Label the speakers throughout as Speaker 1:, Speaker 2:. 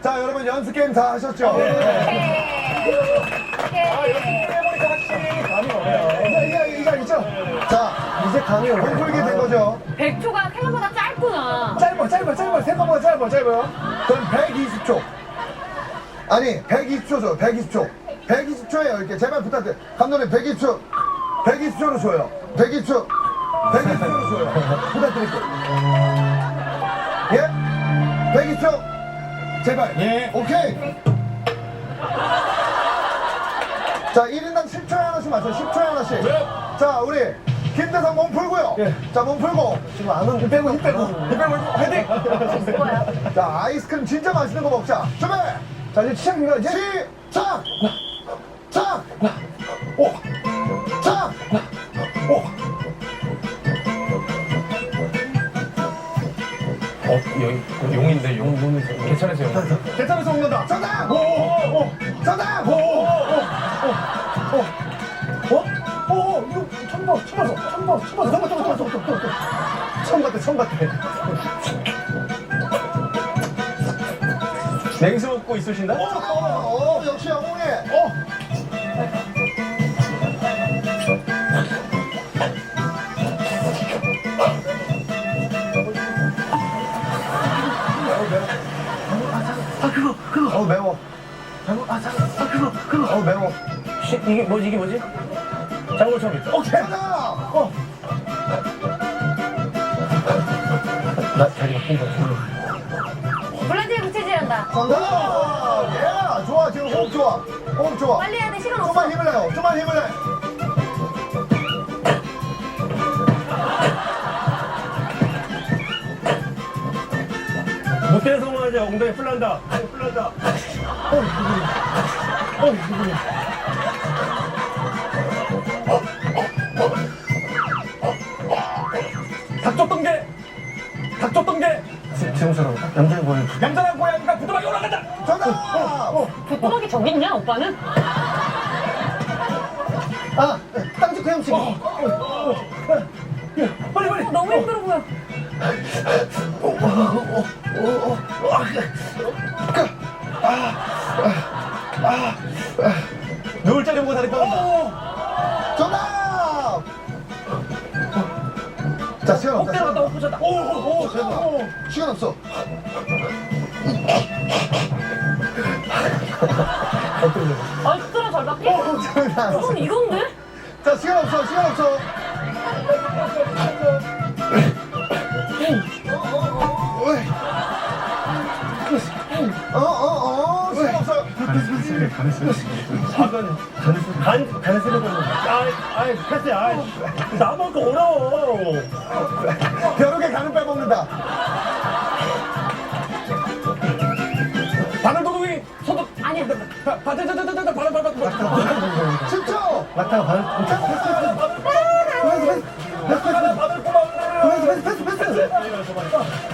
Speaker 1: 자, 여러분 연습 게임 다 하셨죠?
Speaker 2: 해보니까 확실히 감이 오네요.
Speaker 1: 이게, 이게 있죠? 자,
Speaker 2: 이제 감이 오네요.
Speaker 1: hul게 된 거죠?
Speaker 3: 100초가 생각보다 짧구나.
Speaker 2: 짧아, 짧아, 짧아. 생각보다 짧아, 짧아요.
Speaker 1: 그럼 120초. 아니, 120초 줘요, 120초. 120초에 이렇게 제발 부탁드려요. 감독님, 120초. 120초로 줘요. 120초. 120초로 줘요. 부탁드릴게요. 예? 120초. 제발.
Speaker 2: 예.
Speaker 1: 오케이. 자, 1인당 10초에 하나씩 맞춰. 10초에 하나씩. 자, 우리 김대성 몸 풀고요.
Speaker 2: 예.
Speaker 1: 자, 몸 풀고.
Speaker 2: 지금 안 오는 힘 빼고, 힘 빼고. 힘 빼고, 헤딩!
Speaker 3: 뭐야?
Speaker 1: 자, 아이스크림 진짜 맛있는 거 먹자. 준비!
Speaker 2: 자, 이제 시작입니다, 이제.
Speaker 1: 시작!
Speaker 4: 어, 여기 용인데 용 괜찮으세요?
Speaker 2: 괜찮아서 먹는다.
Speaker 1: 정답!
Speaker 2: 오, 오, 오.
Speaker 1: 정답!
Speaker 2: 오, 오, 오, 오, 오. 어? 오, 오, 이거 처음 봐, 처음 봤어, 처음 봤어, 처음 봤어, 처음 봤어, 처음 봤어, 처음 봤어. 처음 봤대, 처음 봤대.
Speaker 4: 냉수 먹고 있으신다?
Speaker 1: 오, 오, 역시 영웅이!
Speaker 2: 어,
Speaker 1: 어, 매워.
Speaker 2: 아, 잠깐, 아, 그거, 그거.
Speaker 1: 어, 매워.
Speaker 4: 시, 이게 뭐지 이게 뭐지? 있다.
Speaker 2: 오케이.
Speaker 1: 정답!
Speaker 2: 어,
Speaker 4: 나 자리가 푼 거야.
Speaker 3: 블라디를 부채질한다.
Speaker 1: 정답! 예! 좋아, 지금 호흡 좋아. 호흡 좋아.
Speaker 3: 빨리 해야 돼, 시간 없어.
Speaker 1: 좀만 힘을 내요. 좀만 힘을 내.
Speaker 4: 성 공하자 엉덩이 풀난다. 풀난다.
Speaker 2: 어, 이거. 닭줬던 게, 닭줬던 게,
Speaker 4: 지금처럼 남자의 보여.
Speaker 2: 얌전한 고양이가 부드럽게 올라간다.
Speaker 1: 정답!
Speaker 3: 부뚜막이 저기 있냐, 오빠는?
Speaker 1: 아, 땅지코 형식.
Speaker 2: 빨리, 빨리.
Speaker 3: 어, 너무 힘들어 보여.
Speaker 4: 누울 째려보고 다리 뻗는다.
Speaker 1: 정답! 자, 시간 없다. 때려 갔다
Speaker 2: 오, 오, 오,
Speaker 1: 오,
Speaker 2: 시간 없어.
Speaker 1: 시간 없어.
Speaker 3: 아, 숟가락 잘 닦게? 어, 장난 아니지. 이건데?
Speaker 1: 자, 시간 없어, 시간 없어. 없어요.
Speaker 4: 간 간을 쓰려고 하는 아, 아, 패스. 아, 나만 거 어려워.
Speaker 1: 벼룩에 간을 빼먹는다.
Speaker 2: 바늘 도둑이 소독.
Speaker 3: 아니야.
Speaker 2: 바, 바, 바, 바, 바, 바, 바, 바, 바, 바, 바.
Speaker 1: 10초.
Speaker 4: 낙타가 바늘
Speaker 2: 바늘 꼬마.
Speaker 1: 패스, 패스, 패스, 패스. 자.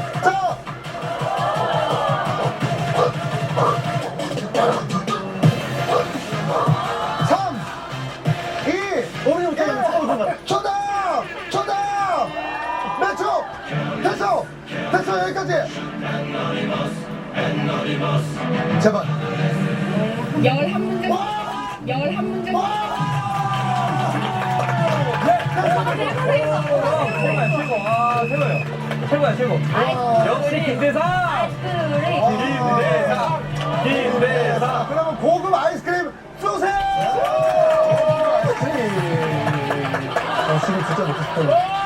Speaker 1: 됐어! 됐어, 여기까지! 제발.
Speaker 5: 열한 문제 열한 문제
Speaker 4: 아, 최고요. 최고야, 최고. 역시 김대상.
Speaker 3: 아이스크림.
Speaker 4: 김대상. 김대상.
Speaker 1: 그러면 고급 아이스크림 쏘세요! 아이스크림.
Speaker 2: 아, 지금 진짜 먹고 싶다.